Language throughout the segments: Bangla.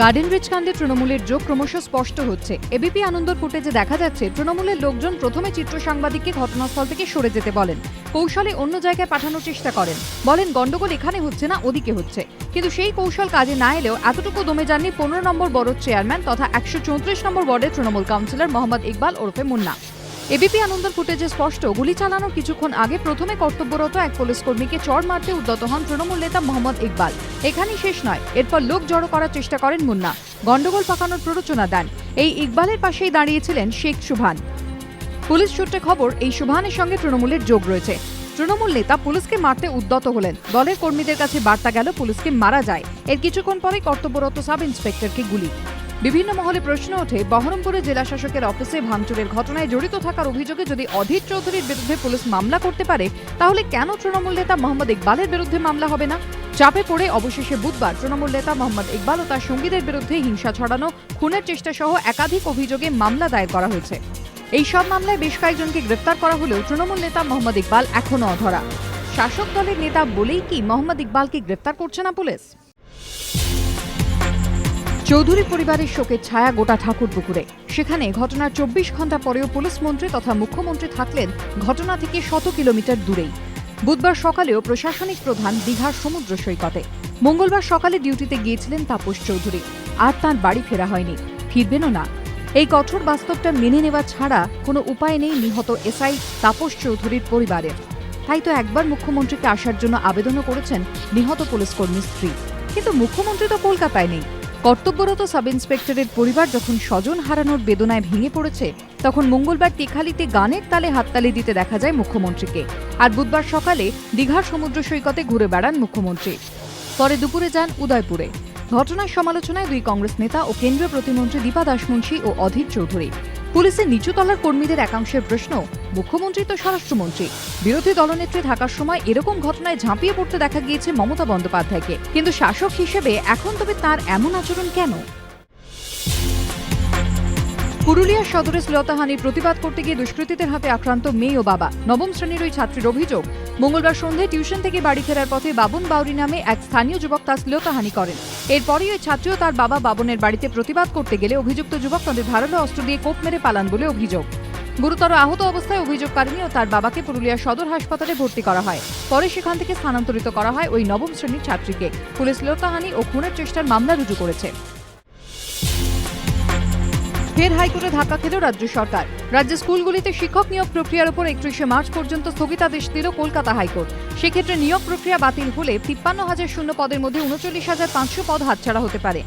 গার্ডেন রিচ কাণ্ডে তৃণমূলের যোগ ক্রমশ স্পষ্ট হচ্ছে। এবিপি আনন্দর ফুটেজে দেখা যাচ্ছে তৃণমূলের লোকজন প্রথমে চিত্র সাংবাদিককে ঘটনাস্থল থেকে সরে যেতে বলেন। কৌশলে অন্য জায়গায় পাঠানোর চেষ্টা করেন। বলেন গন্ডগোল এখানে হচ্ছে না, ওদিকে হচ্ছে। কিন্তু সেই কৌশল কাজে না এলেও এতটুকু দমে যাননি পনেরো নম্বর বড় চেয়ারম্যান তথা একশো চৌত্রিশ নম্বর ওয়ার্ডের তৃণমূল কাউন্সিলর মোহাম্মদ ইকবাল ওরফে মুন্না। এবিপি আনন্দর ফুটেজে স্পষ্ট, গুলি চালানোর কিছুক্ষণ আগে প্রথমে কর্তব্যরত এক পুলিশ কর্মীকে চড় মারতে উদ্যত হন তৃণমূল নেতা মোহাম্মদ ইকবাল। এখানেই শেষ নয়, এরপর লোক জড়ো করার চেষ্টা করেন মুন্না। গন্ডগোল পাকানোর প্ররোচনা দেন। এই ইকবালের পাশেই দাঁড়িয়েছিলেন শেখ সুভান। পুলিশ সূত্রে খবর, এই সুভানের সঙ্গে তৃণমূলের যোগ রয়েছে। তৃণমূল নেতা পুলিশকে মারতে উদ্যত হলেন। দলের কর্মীদের কাছে বার্তা গেল, পুলিশকে মারা যায়। এর কিছুক্ষণ পরে কর্তব্যরত সাব ইন্সপেক্টরকে গুলি। বিভিন্ন মহলে প্রশ্ন ওঠে, বহরমপুরে জেলা শাসকের অফিসে ভাঙচুরের ঘটনায় জড়িত থাকার অভিযোগে যদি অধীর চৌধুরীর বিরুদ্ধে পুলিশ মামলা করতে পারে, তাহলে কেন তৃণমূল নেতা মোহাম্মদ ইকবালের বিরুদ্ধে মামলা হবে না? চাপে পড়ে অবশেষে বুধবার তৃণমূল নেতা মোহাম্মদ ইকবাল ও তার সঙ্গীদের বিরুদ্ধে হিংসা ছড়ানো, খুনের চেষ্টা সহ একাধিক অভিযোগে মামলা দায়ের করা হয়েছে। এই সব মামলায় বেশ কয়েকজনকে গ্রেফতার করা হলেও তৃণমূল নেতা মোহাম্মদ ইকবাল এখনও অধরা। শাসক দলের নেতা বলেই কি মোহাম্মদ ইকবালকে গ্রেফতার করছে না পুলিশ? চৌধুরী পরিবারের শোকের ছায়া গোটা ঠাকুরপুকুরে সেখানে ঘটনার চব্বিশ ঘণ্টা পরেও পুলিশ মন্ত্রী তথা মুখ্যমন্ত্রী থাকলেন ঘটনা থেকে শত কিলোমিটার দূরেই। বুধবার সকালেও প্রশাসনিক প্রধান দীঘার সমুদ্র সৈকতে। মঙ্গলবার সকালে ডিউটিতে গিয়েছিলেন তাপস চৌধুরী। আর তার বাড়ি ফেরা হয়নি। ফিরবেনও না। এই কঠোর বাস্তবটা মেনে নেওয়া ছাড়া কোনো উপায় নেই নিহত এসআই তাপস চৌধুরীর পরিবারের। তাই তো একবার মুখ্যমন্ত্রীকে আসার জন্য আবেদনও করেছেন নিহত পুলিশ কর্মীর স্ত্রী। কিন্তু মুখ্যমন্ত্রী তো কলকাতায় নেই। কর্তব্যরত সাব ইন্সপেক্টরের পরিবার যখন স্বজন হারানোর বেদনায় ভেঙে পড়েছে, তখন মঙ্গলবার তেখালিতে গানের তালে হাততালি দিতে দেখা যায় মুখ্যমন্ত্রীকে। আর বুধবার সকালে দীঘার সমুদ্র সৈকতে ঘুরে বেড়ান মুখ্যমন্ত্রী। পরে দুপুরে যান উদয়পুরে। ঘটনার সমালোচনায় দুই কংগ্রেস নেতা ও কেন্দ্রীয় প্রতিমন্ত্রী দীপা দাসমুন্সী ও অধীর চৌধুরী। পুলিশের নিচুতলার কর্মীদের একাংশের প্রশ্ন, মুখ্যমন্ত্রী তো স্বরাষ্ট্রমন্ত্রী। বিরোধী দলনেত্রী থাকার সময় এরকম ঘটনায় ঝাঁপিয়ে পড়তে দেখা গিয়েছে মমতা বন্দ্যোপাধ্যায়কে। কিন্তু শাসক হিসেবে এখন তবে তার এমন আচরণ কেন? পুরুলিয়ার সদরে শ্লীলতাহানির প্রতিবাদ করতে গিয়ে দুষ্কৃতীদের হাতে আক্রান্ত মেয়ে ও বাবা। নবম শ্রেণির ওই ছাত্রীর অভিযোগ, মঙ্গলবার সন্ধে টিউশন থেকে বাড়ি ফেরার পথে বাবুন বাউরি নামে এক স্থানীয় যুবক তার শ্লীলতাহানি করেন। এরপরই ওই ছাত্রীও তার বাবা বাবনের বাড়িতে প্রতিবাদ করতে গেলে অভিযুক্ত যুবক তাদের ধারালো অস্ত্র দিয়ে কোপ মেরে পালান বলে অভিযোগ। গুরুতর আহত অবস্থায় অভিযোগকারিনী ও তার বাবাকে পুরুলিয়া সদর হাসপাতালে ভর্তি করা হয়। পরে সেখান থেকে স্থানান্তরিত করা হয় ওই নবম শ্রেণির ছাত্রীকে। পুলিশ শ্লীলতাহানি ও খুনের চেষ্টার মামলা রুজু করেছে। ফের হাইকোর্টে ধাক্কা খেল রাজ্য সরকার। রাজ্যের স্কুলগুলিতে শিক্ষক নিয়োগ প্রক্রিয়ার উপর একত্রিশে মার্চ পর্যন্ত স্থগিতাদেশ দিল কলকাতা হাইকোর্ট। সেক্ষেত্রে নিয়োগ প্রক্রিয়া বাতিল হলে তিপ্পান্ন হাজার শূন্য পদের মধ্যে উনচল্লিশ হাজার পাঁচশো পদ হাতছাড়া হতে পারে।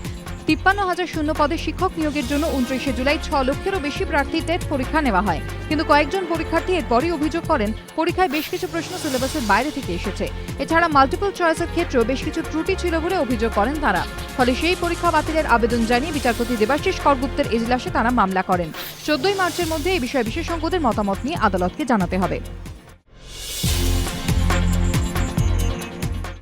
তিপ্পান্ন হাজার শূন্য পদে শিক্ষক নিয়োগের জন্য উনত্রিশে জুলাই ছ লক্ষেরও বেশি প্রার্থী টেট পরীক্ষা নেওয়া হয়। কিন্তু কয়েকজন পরীক্ষার্থী এরপরই অভিযোগ করেন, পরীক্ষায় বেশ কিছু প্রশ্ন সিলেবাসের বাইরে থেকে এসেছে। এছাড়া মাল্টিপল চয়েসের ক্ষেত্রেও বেশ কিছু ত্রুটি ছিল বলে অভিযোগ করেন তারা। ফলে সেই পরীক্ষা বাতিলের আবেদন জানিয়ে বিচারপতি দেবাশিস করগুপ্তের এজলাসে তারা মামলা করেন। চোদ্দই মার্চের মধ্যে এই বিষয়ে বিশেষজ্ঞদের মতামত নিয়ে আদালতকে জানাতে হবে।